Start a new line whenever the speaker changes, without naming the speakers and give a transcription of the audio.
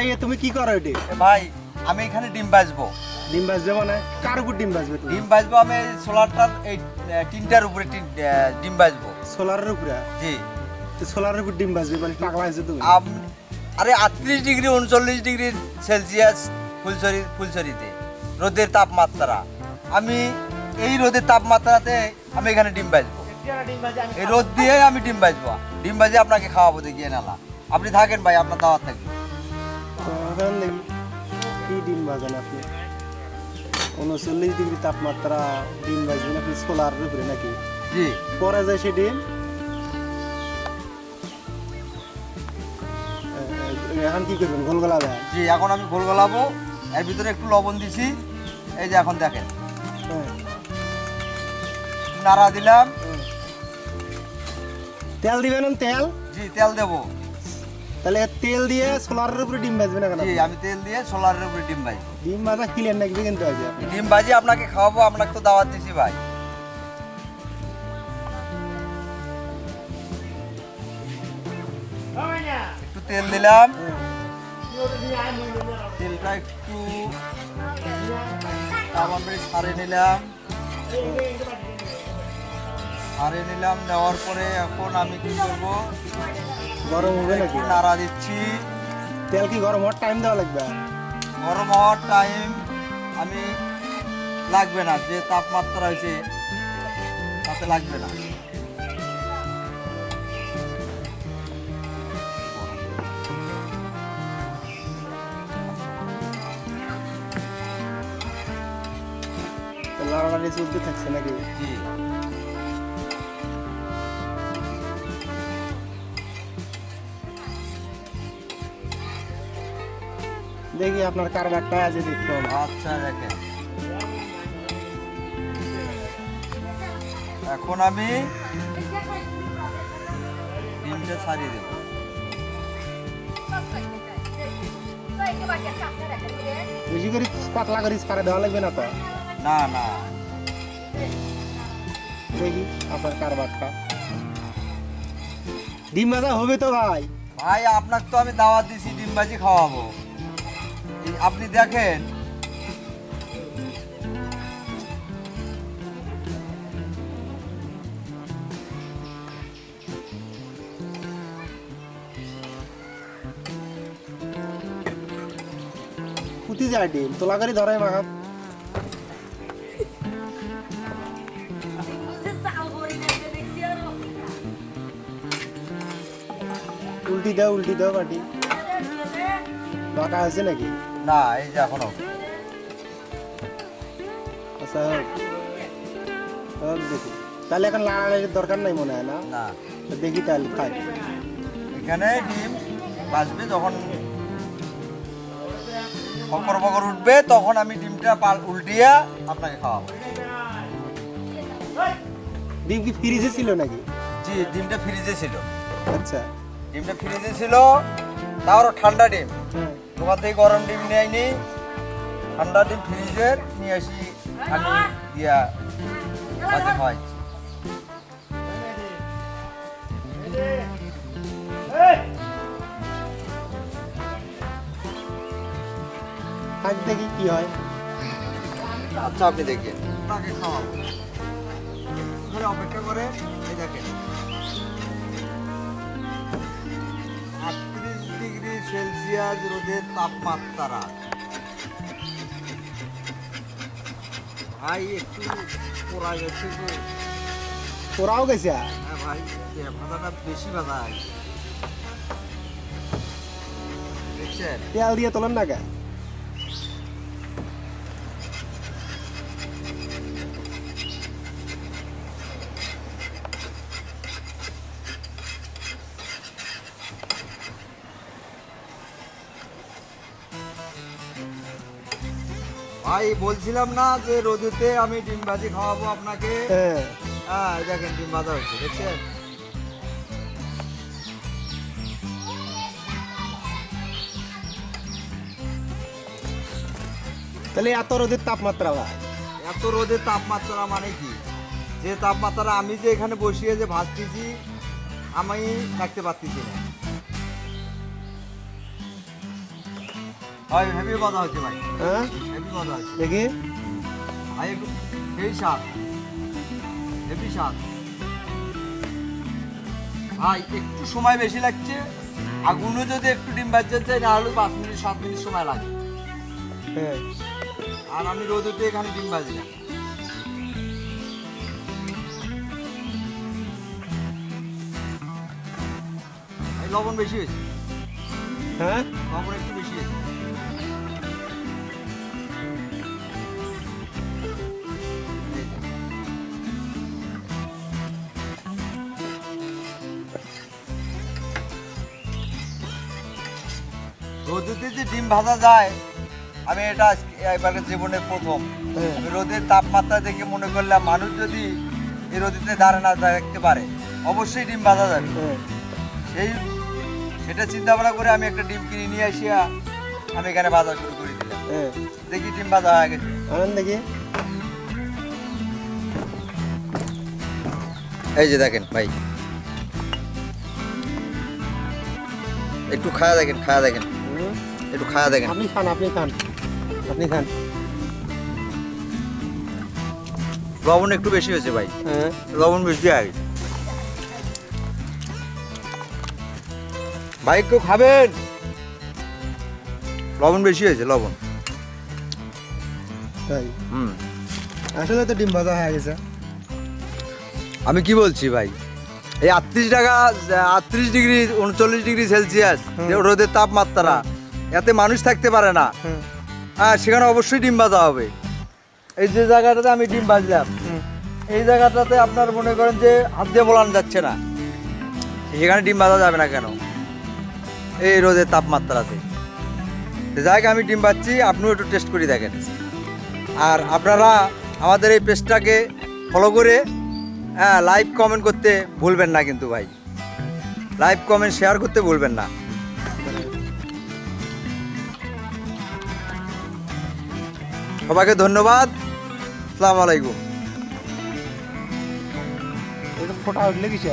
এই তুমি কি করো এটি?
ভাই আমি এখানে ডিম বাজবো
ডিম বাজবে মানে? কার উপর ডিম বাজবে তুমি?
ডিম বাজবো আমি সোলারটার এই টিনটার উপরে ডিম বাজবো
সোলারের উপরে?
জি।
সোলারের উপর ডিম বাজবে মানে পাগলা হয়েছে তুমি?
আরে আটত্রিশ ডিগ্রি উনচল্লিশ ডিগ্রি সেলসিয়াস ফুলছড়ি ফুলছড়িতে রোদের তাপমাত্রা। আমি এই রোদের তাপমাত্রাতে আমি এখানে ডিম বাজবো এই রোদ দিয়ে আমি ডিম বাজবো ডিম বাজে আপনাকে খাওয়াবো দেখিয়ে নালা। আপনি থাকেন ভাই আপনার দাওয়াত থাকবে।
তো দেখি কি ডিম বাজান আপনি? উনচল্লিশ ডিগ্রি তাপমাত্রা ডিম বাজবে নাকি? সোলারের উপরে নাকি?
জি।
পরে যায় সে ডিম। এখন কি করবেন? গোল গলাবে
জি এখন আমি গোল গলাবো। এর ভিতরে একটু লবণ দিছি। এই যে এখন দেখেন।
হ্যাঁ।
নাড়া দিলাম।
হ্যাঁ। তেল দিবেন তেল?
জি তেল দেবো।
তাহলে তেল দিয়ে সোলারের উপরে ডিম বাজবে না কেন
জি আমি তেল দিয়ে সোলারের উপরে ডিম ভাজি।
ডিম ভাজা ক্লিয়ার নাকি কিন্তু আছে
ডিম ভাজি আপনাকে খাওয়াবো আপনাকে তো দাওয়াত দিছি ভাই। একটু তেল দিলাম। তেলটা একটু সারে নিলাম। সারে নিলাম নেওয়ার পরে এখন আমি কি করব?
গরম হবে নাকি?
নাড়া দিচ্ছি।
তেল কি গরম হওয়ার টাইম দেওয়া লাগবে?
গরম হওয়ার টাইম আমি লাগবে না যে তাপমাত্রা হয়েছে তাতে লাগবে না।
তো লড়াড়ি চলতে থাকছে নাকি?
জি।
দেখি আপনার কারবারটা আছে দেখুন
আচ্ছা দেখেন। এখন আমি ডিমটা ছাড়িয়ে দেবো।
বেশি করে পাতলা করে সারা দেওয়া লাগবে না তো?
না না।
দেখি আপনার কারবারটা ডিম ভাজা হবে তো ভাই?
ভাই আপনাকে তো আমি দাওয়াত দিছি ডিম ভাজি খাওয়াবো। আপনি দেখেন।
ফুটি যায় ডিম তোলা করে ধরে মাখাত উল্টি দাও উল্টি দাও, বাটি। মাখা হয়েছে নাকি?
না এই যে এখনও।
আচ্ছা হোক হোক দেখি। তাহলে এখন লাড়াড়ির দরকার নাই মনে হয় না?
না।
দেখি তাহলে থাক
এখানে ডিম বাজবে যখন বকর বকর উঠবে তখন আমি ডিমটা পাল উল্টিয়া আপনাকে খাওয়াবো।
ডিম কি ফ্রিজে ছিল নাকি?
জি ডিমটা ফ্রিজে ছিল।
আচ্ছা।
ডিমটা ফ্রিজে ছিল তারও ঠান্ডা ডিম।
হ্যাঁ।
দোকান থেকে গরম ডিম নিয়ে আইনি ঠান্ডা ডিম ফ্রিজের নিয়ে আসি আমি দিয়া কাজে খাওয়াইছি
থাক দেখি কি হয়।
আচ্ছা আপনি দেখেন। তাকে খাওয়াবো। ধরে অপেক্ষা করে এই দেখেন। সেলসিয়াস রোদের তাপমাত্রা। ভাই একটু পোড়া গেছে তো
পোড়াও গেছে?
হ্যাঁ ভাই ভাজাটা বেশি ভাজা দেখছেন?
তেল দিয়ে তোলেন না গা
ভাই বলছিলাম না যে রোদেতে আমি ডিম ভাজি খাওয়াবো আপনাকে?
হ্যাঁ।
হ্যাঁ দেখেন ডিম ভাজা হচ্ছে দেখছেন?
তাহলে এত রোদের তাপমাত্রা ভাই?
এত রোদের তাপমাত্রা মানে কি? যে তাপমাত্রা আমি যে এখানে বসিয়ে যে ভাজতেছি আমি থাকতে পারতেছি না। হয় হেভি মজা হচ্ছে ভাই।
হ্যাঁ? দেখি।
ভাই একটু সেই স্বাদ হেভি স্বাদ ভাই একটু সময় বেশি লাগছে। আগুনও যদি একটু ডিম বাজতে চাই না হলে পাঁচ মিনিট সাত মিনিট সময় লাগে।
হ্যাঁ।
আর আমি রোদেতে এখানে ডিম বাজি না। লবণ বেশি হয়েছে?
হ্যাঁ?
লবণ একটু বেশি হয়েছে। রোদেতে যে ডিম ভাজা যায় আমি এটা এবারে জীবনের প্রথম।
হ্যাঁ।
রোদের তাপমাত্রা দেখে মনে করলাম মানুষ যদি এই রোদিতে দাঁড়ে না থাকতে পারে অবশ্যই ডিম ভাজা যাবে।
হ্যাঁ।
সেই সেটা চিন্তা ভাবনা করে আমি একটা ডিম কিনে নিয়ে আসিয়া আমি এখানে ভাজা শুরু করে দিলাম।
হ্যাঁ।
দেখি ডিম ভাজা হয়ে গেছে।
দেখি।
এই যে দেখেন ভাই। একটু খায়া দেখেন খায়া দেখেন। একটু খায়া দেখেন।
আপনি খান আপনি খান। আপনি খান।
লবণ একটু বেশি হয়েছে ভাই।
হ্যাঁ।
লবণ বেশি আর ভাই কেউ খাবেন? লবণ বেশি হয়েছে লবণ।
তাই?
হুম।
আসলে তো ডিম ভাজা হয়ে গেছে।
আমি কি বলছি ভাই? এই আটত্রিশ টাকা আটত্রিশ ডিগ্রি উনচল্লিশ ডিগ্রি সেলসিয়াস রোদের তাপমাত্রা। এতে মানুষ থাকতে পারে না। হ্যাঁ সেখানে অবশ্যই ডিম বাজা হবে। এই যে জায়গাটাতে আমি ডিম
বাজলাম
এই জায়গাটাতে আপনার মনে করেন যে হাত দিয়ে বলানো যাচ্ছে না। সেখানে ডিম বাজা যাবে না কেন? এই রোদের তাপমাত্রাতে। যাই আমি ডিম পাচ্ছি আপনিও একটু টেস্ট করে দেখেন। আর আপনারা আমাদের এই পেজটাকে ফলো করে হ্যাঁ লাইভ কমেন্ট করতে ভুলবেন না কিন্তু ভাই। লাইভ কমেন্ট শেয়ার করতে ভুলবেন না। সবাইকে ধন্যবাদ। সালাম আলাইকুম।
এটা ফোটা উঠলে কিসে